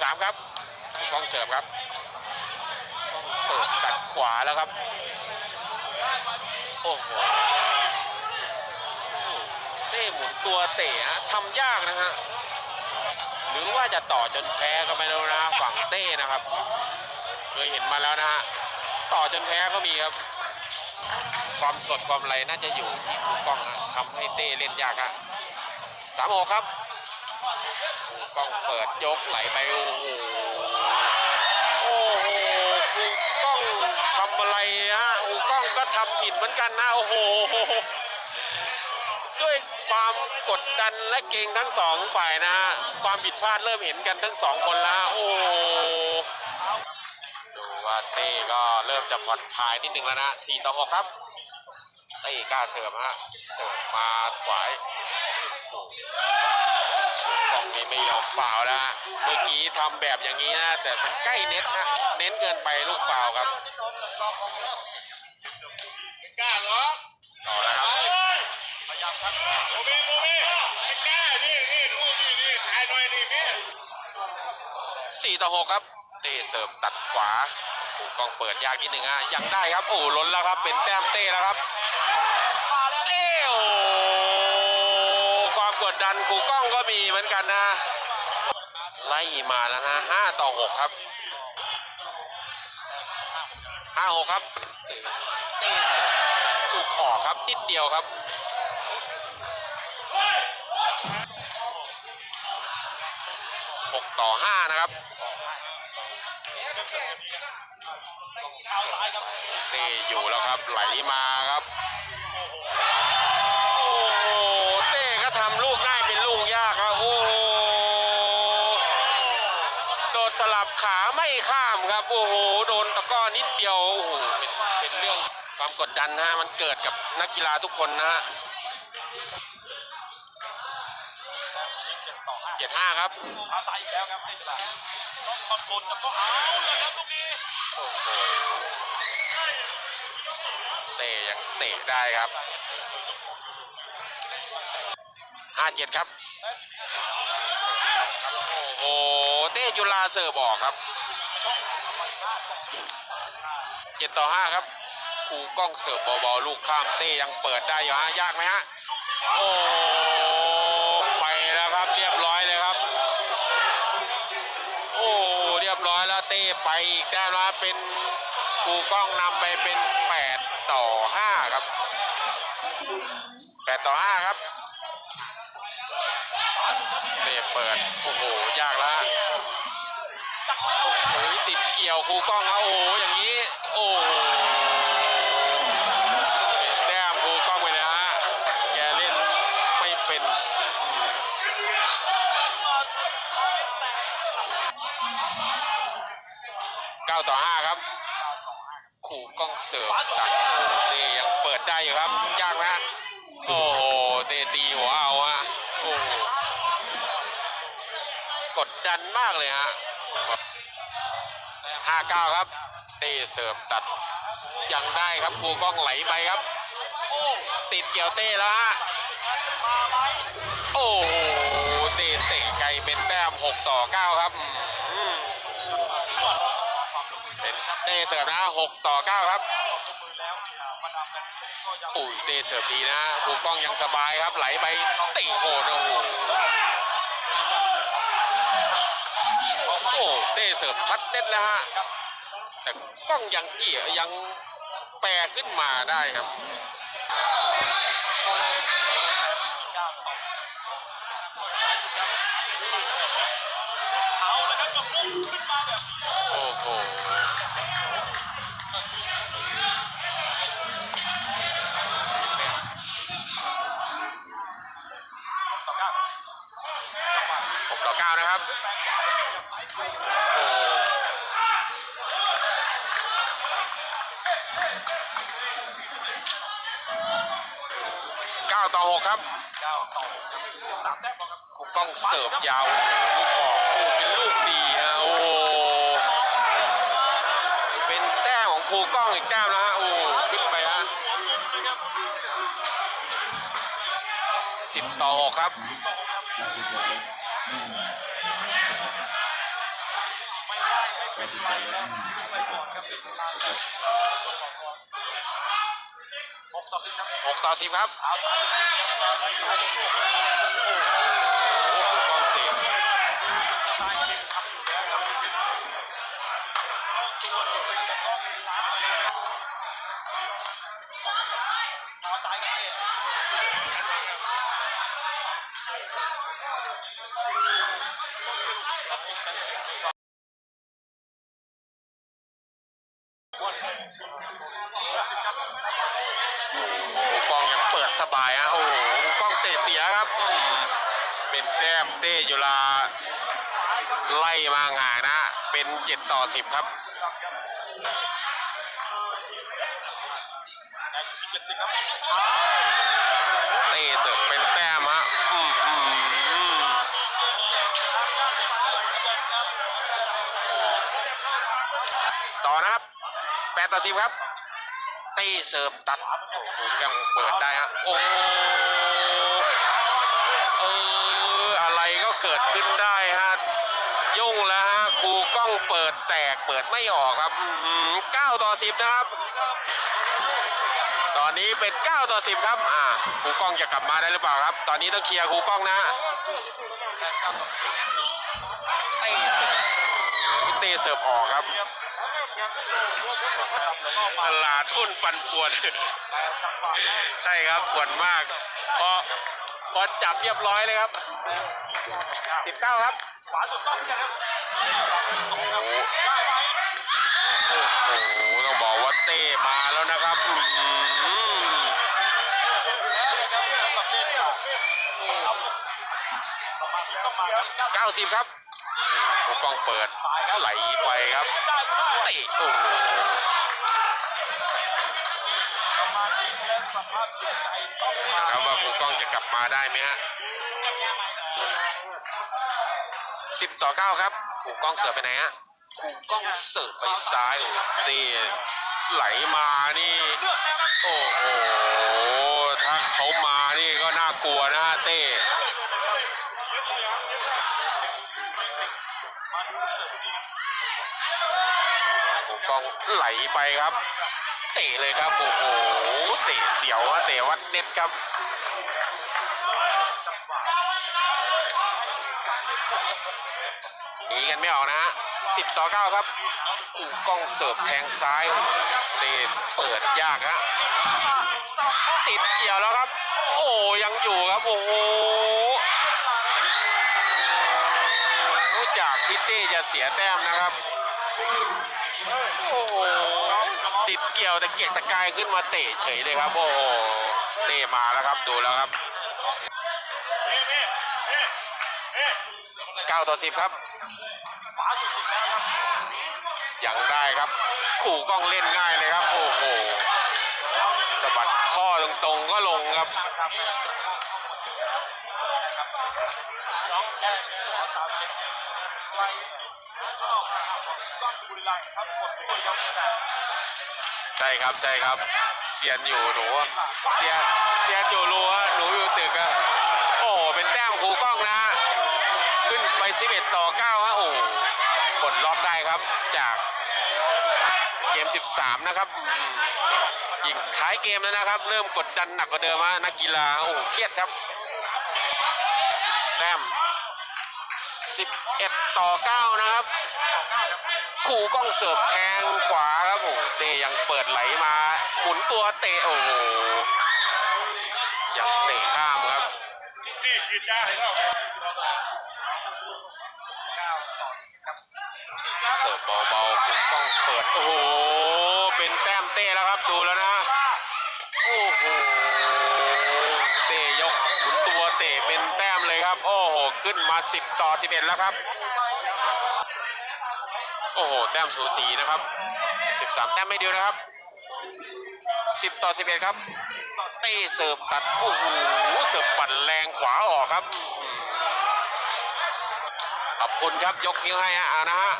สามครับกล้องเสิร์ฟครับกล้องเสิร์ฟตัดขวาแล้วครับ โอ้โหเต้หมุนตัวเตะฮะทำยากนะฮะหรือว่าจะต่อจนแพ้ก็ไม่รู้นะฝั่งเต้นะครับ เคยเห็นมาแล้วนะฮะต่อจนแพ้ก็มีครับ ความสดความไรน่าจะอยู่ที่ครูกล้องนะทำให้เต้เล่นยากฮะสามหกครับ กล้องเปิดยกไหลไปโอ้โหโอ้โหกล้องทำอะไรฮะครูกล้องก็ทำผิดเหมือนกันนะโอ้โหด้วยความกดดันและเก่งทั้งสองฝ่ายนะ ความผิดพลาดเริ่มเห็นกันทั้งสองคนแล้วโอ้ดูว่าเต้ก็เริ่มจะผ่อนคลายนิดนึงแล้วนะ4ต่อ6ครับเต้กล้าเสิร์ฟฮะเสิร์ฟมาขวายกอง นี้ไม่ยอมฟาวล์นะเมื่อกี้ทำแบบอย่างนี้นะ แต่มันใกล้เน็ตนะเน้นเกินไปลูกฟาวครับกล้าเหรอต่อนะครับพยายามครับโมเมโมเมไม่กล้านี่นี่ดูนี่นี่ถ่ายหน่อยนี่ม่สี่ต่อหกครับเต้เสิร์ฟตัดขวาโอ้กล้องเปิดยากนิดหนึ่งฮะยังได้ครับโอ้ล้นแล้วครับเป็นแต้มเต้แล้วครับเต้ ดันครูกล้องก็มีเหมือนกันนะ ไล่มาแล้วนะห้าต่อหกครับห้าหกครับต้เสิร์ฟถูกออกครับนิดเดียวครับหกต่อห้านะครับเต้อยู่แล้วครับไหลมาครับ โอ้โห เต้ก็ทำลูกง่ายเป็นลูกยากครับ โอ้โห โดดสลับ ขาไม่ข้ามครับ โอ้โห โดนตะก้อนิดเดียวโอ้โหเป็นเป็นเรื่องความกดดันนะฮะมันเกิดกับนักกีฬาทุกคนนะฮะเจ็ดห้าครับอาศัยอีกแล้วครับไม่เป็นไรต้องคอนโทรลแล้วก็เอาเลยครับลูกนี้เตะยังเตะได้ครับห้าเจ็ดครับ จุฬาเสิร์ฟออกครับเจ็ดต่อห้าครับครูกล้องเสิร์ฟเบาๆลูกข้ามเต้ยังเปิดได้อยู่ฮะยากไหมฮะโอ้ไปแล้วครับเรียบร้อยเลยครับ โอ้เรียบร้อยแล้วเต้ไปอีกแต้มนะเป็นครูกล้องนำไปเป็น8ต่อ5ครับ8ต่อ5ครับเต้เปิดโอ้โหยากแล้วฮะโอ้โหติดเกี่ ยวครูกล้องครับโอ้โหอย่างนี้ โอ้โหเป็นแต้มครูกล้องไปเลยฮะแกเล่นไม่เป็นเก้าต่อห้าครับขู่กล้องเสิร์ฟตัดเตยังเปิดได้อยู่ครับยากไหมฮะโอ้โหเตตีหัวเอาฮะโอ้โหกดดันมากเลยฮะ ห้าเก้าครับเตเสิร์ฟตัดยังได้ครับครูกล้องไหลไปครับ ติดเกี่ยวเต้แล้วฮะโอ้โหเตเตะไกลเป็นแต้มหกต่อเก้าครับเป็นเตะเสิร์ฟนะหกต่อเก้าครับอุ้ยเตะเสิร์ฟดีนะครูกล้องยังสบายครับไหลไปตีโหดโอ้โห เต้เสิร์ฟพัดเต้นแล้วฮะแต่กล้องยังเกี่ยยังแปรขึ้นมาได้ครับ 9 ต่อ 6 ครับคูกล้องเสิร์ฟยาวลูกออกโอ้เป็นลูกดีฮะโอ้เป็นแต้มของครูกล้องอีกแต้มแล้วฮะโอ้ขึ้นไปฮะ10 ต่อ 6 ครับไม่ได้ไม่เป็นไรแล้วไปก่อนครับ ต่อสิบครับหกล้องเต เป็นแต้มเต้ยุลาไล่มาห่างนะ เป็นเจ็ดต่อสิบครับเต้เสิร์ฟเป็นแต้มฮะต่อนะครับแปดต่อสิบครับเต้เสิร์ฟตัดโอ้โหยังเปิดได้ฮะโอ้ ขึ้นได้ฮะยุ่งแล้วฮะครูกล้องเปิดแตกเปิดไม่ออกครับเก้าต่อสิบนะครับ ตอนนี้เป็น9ต่อ10ครับอ่าครูกล้องจะกลับมาได้หรือเปล่าครับ ตอนนี้ต้องเคลียร์ครูกล้องนะเต้เสิร์ฟออกครับตลาดหุ้นปันป่วน ใช่ครับปวดมาก เพอ พอจับเรียบร้อยเลยครับ19ครับโอ้โหโอ้โหต้องบอกว่าเต้มาแล้วนะครับอื้อหือเก้าสิบครับโอ้กล้องเปิดไหลไปครับเตะโอ้โห ครับว่าคุณก้องจะกลับมาได้ไหมฮะสิบต่อเก้าครับคูกล้องเสิร์ฟไปไหนฮะคูกล้องเสิร์ฟไปซ้ายโอ้เตะไหลมานี่ โอ้โห ถ้าเขามานี่ก็น่ากลัวนะฮะเต้โอ้กล้องไหลไปครับ เตะเลยครับโอ้โหเตะเสียวเตะวัดเน็ตครับหนีกันไม่ออกนะฮะสิบต่อเก้าครับอูกล้องเสิร์ฟแทงซ้ายเตะเปิดยากฮะติดเกี่ยวแล้วครับ โอ้ยังอยู่ครับโอ้โหรู้จากพี่เต้จะเสียแต้มนะครับ โอ้ ติดเกี่ยวแต่เกียกตะกายขึ้นมาเตะเฉยเลยครับ โอ้โหเต้มาแล้วครับดูแล้วครับเก้าต่อสิบครับยังได้ครับ ขู่กล้องเล่นง่ายเลยครับ โอ้โหสะบัดข้อตรงๆก็ลงครับ ใช่ครับใช่ครับเซียนอยู่หนูเซียนเซียนอยู่รูฮะหนูอยู่ตึกอะโอ้เป็นแต้มคูกล้องนะ ขึ้นไป 11 ต่อ9ฮะโอ้กดล็อกได้ครับจากเกม 13 นะครับยิงท้ายเกมแล้วนะครับ เริ่มกดดันหนักกว่าเดิมฮะนักกีฬาโอ้เครียดครับแต้ม 11 ต่อ 9 นะครับขู่กล้องเสิร์ฟแทงขวาครับโอ้เตะยังเปิดไหลมา หมุนตัวเตะโอ้โหยังเตะข้ามครับเสิร์ฟเบาๆคู่กล้องเปิดโอ้ 10 ต่อ 11 แล้วครับ โอ้โห แต้มสูสีนะครับ 13 แต้มไม่เดียวนะครับ 10 ต่อ 11 ครับ เต้เสิร์ฟตัด โอ้โห เสิร์ฟปั่นแรงขวาออกครับ ขอบคุณครับ ยกนิ้วให้ฮะอ่านะฮะ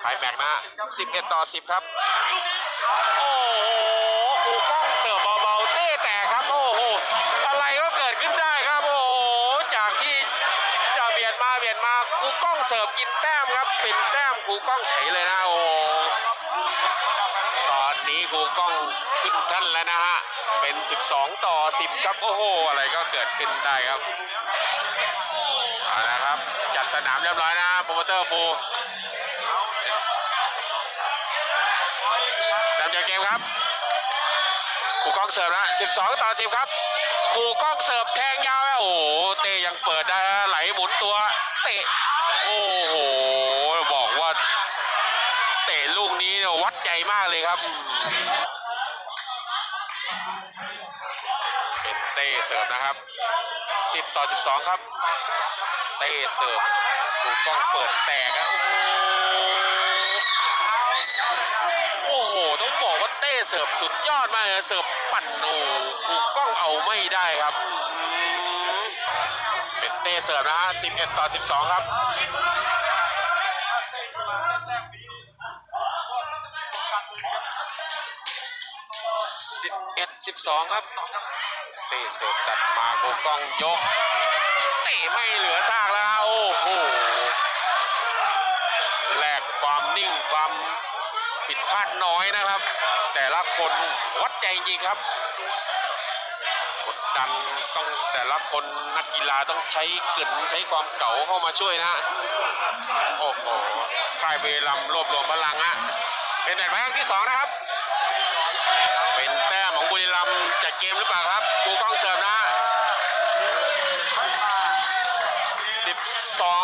ไทยแบกนะ11 ต่อ 10 ครับ โอ้โหครูป้อง เป็นแต้มครูกล้องเฉยเลยนะโอ้ตอนนี้ครูกล้องขึ้นท่านแล้วนะฮะเป็น 12 ต่อ 10 ครับโอ้โหอะไรก็เกิดขึ้นได้ครับเอาละครับ จัดสนามเรียบร้อยนะโปรโมเตอร์ฟูตามใจเกมครับครูกล้องเสิร์ฟนะ12 ต่อ 10 ครับครูกล้องเสิร์ฟแทงยาวแล้วโอ้โหเตยังเปิดได้นะไหลหมุนตัว เตะ โอ้โห บอกว่า เตะลูกนี้ เนี่ยวัดใจมากเลยครับเป็นเต้เสิร์ฟนะครับ 10 ต่อ 12 ครับ เต้เสิร์ฟครูกล้องเปิดแตกครับโอ้โหโอ้โห ต้องบอกว่าเต้เสิร์ฟสุดยอดมากเลยเสิร์ฟปั่นโอ้ถูกล้องเอาไม่ได้ครับ เป็นเต้เสิร์ฟนะฮะ11 ต่อ 12 ครับ 12 ครับเตะเสิร์ฟตัดมาครูกล้องยกเตะไม่เหลือซากแล้วโอ้โหแลกความนิ่งความผิดพลาดน้อยนะครับ แต่ละคนวัดใจจริงครับกดดันต้องแต่ละคนนักกีฬาต้องใช้กึ่นใช้ความเก่าเข้ามาช่วยนะโอ้โหค่ายเวลัมรวบรวมพลังฮะเป็นแบบแรกที่สองนะครับ จัดเกมหรือเปล่าครับกูกล้องเสิร์ฟนะ12